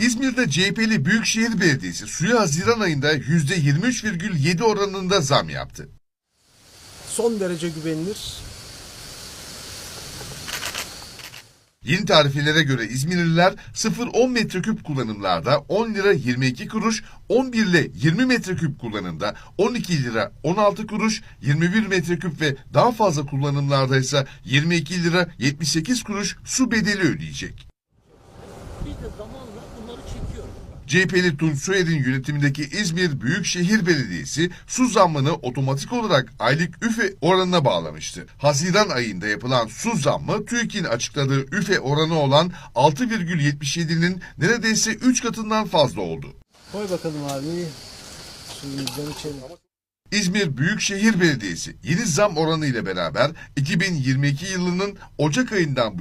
İzmir'de CHP'li Büyükşehir Belediyesi suya Haziran ayında %23,7 oranında zam yaptı. Son derece güvenilir. Yeni tarifelere göre İzmirliler 0-10 metreküp kullanımlarda 10 lira 22 kuruş, 11 ile 20 metreküp kullanımda 12 lira 16 kuruş, 21 metreküp ve daha fazla kullanımlarda ise 22 lira 78 kuruş su bedeli ödeyecek. Biz de zamanla bunları çekiyoruz. CHP'li Tunç Soyer'in yönetimindeki İzmir Büyükşehir Belediyesi su zammını otomatik olarak aylık üfe oranına bağlamıştı. Haziran ayında yapılan su zammı TÜİK'in açıkladığı üfe oranı olan 6,77'nin neredeyse 3 katından fazla oldu. Koy bakalım abi. Suyumuzdan içelim. İzmir Büyükşehir Belediyesi yeni zam oranı ile beraber 2022 yılının Ocak ayından bu